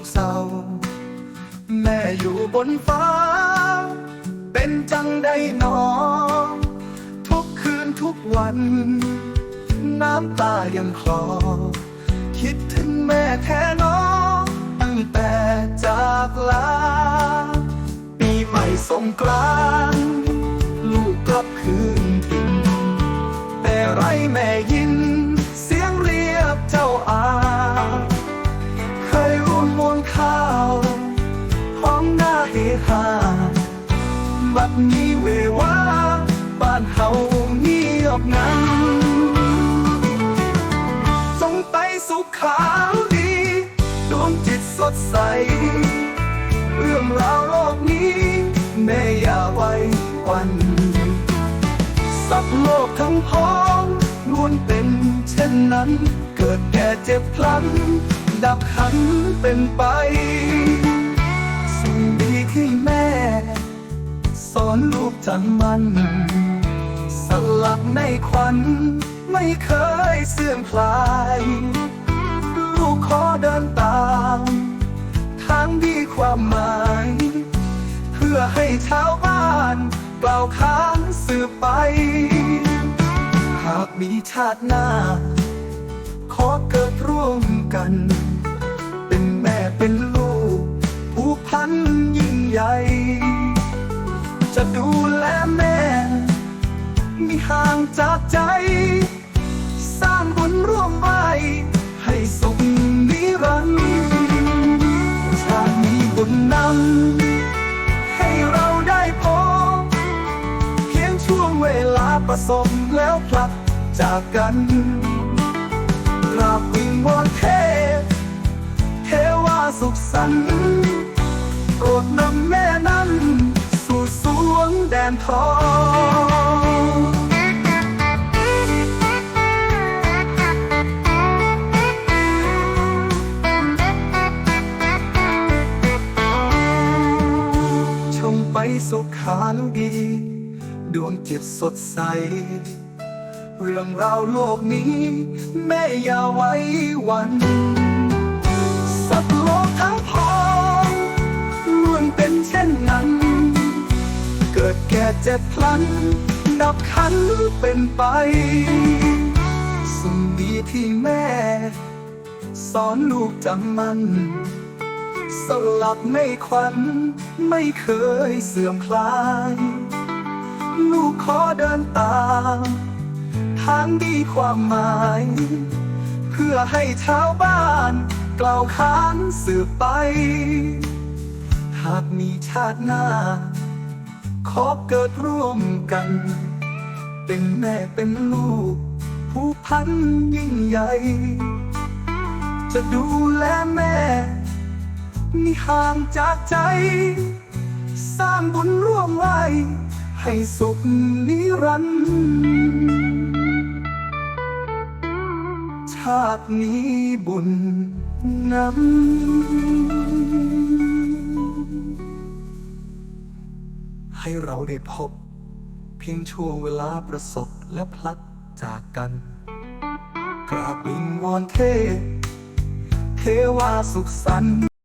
กเศร้า แม่อยู่บนฟ้า เป็นจังได้หนอ ทุกคืนทุกวัน น้ำตายังคลอ คิดถึงแม่แท้หนอตั้งแต่จากลา ปีใหม่สงกรานลูกกลับคืนถิ่นแต่ไรแม่ย วลข้าวพร้อมหน้าเฮฮาบัดนี้เววาบ้านเฮาเงียบงันจงไปสุขขาวดีดวงจิตสดใส เรื่องราวโลกนี้แม่อย่าไว้วันสัตว์โลกทั้งพ้องล้วนเป็นเช่นนั้น เกิดแก่เจ็บพลัน ดับขันเป็นไป สิ่งดีที่แม่ สอนลูกจำมัน สลักในควันไม่เคยเสื่อมคลาย ลูกขอเดินตามทางดีความหมาย เพื่อให้ชาวบ้านกล่าวค้านสืบไป หากมีชาติหน้า ขอเกิดร่วมกัน ใหญ่จะดูแลแม่ มีห่างจากใจ สร้างบุญร่วมไว้ให้สุขนิรันดร์ชาติมีบุญนำให้เราได้พบเพียงช่วงเวลาประสมแล้วพลัดจากกันกราบวิงวอนเทพเทวาสุขสันต์ โปรดนำแม่นั้นสู่สวงแดนทองชมไปสุขานุดี ดวงจิตสดใส เรื่องราวโลกนี้ แม่อย่าไว้วัน สัตว์โลกทั้งพอ เจ็บพลันดับขันเป็นไปสิ่งดีที่แม่ สอนลูกจำมัน สลับไม่ควันไม่เคยเสื่อมคลาย ลูกขอเดินตามทางดีความหมาย เพื่อให้ชาวบ้านกล่าวขานสืบไป หากมีชาติหน้า ขอเกิดร่วมกัน เป็นแม่เป็นลูก ผู้พันยิ่งใหญ่ จะดูแลแม่มีห่างจากใจ สร้างบุญร่วมไว้ ให้สุขนิรันดร์ชาตินี้บุญนำ ให้เราได้พบ เพียงช่วงเวลาประสบและพลัดจากกันกราบวิงวอนเท เทวาสุขสันต์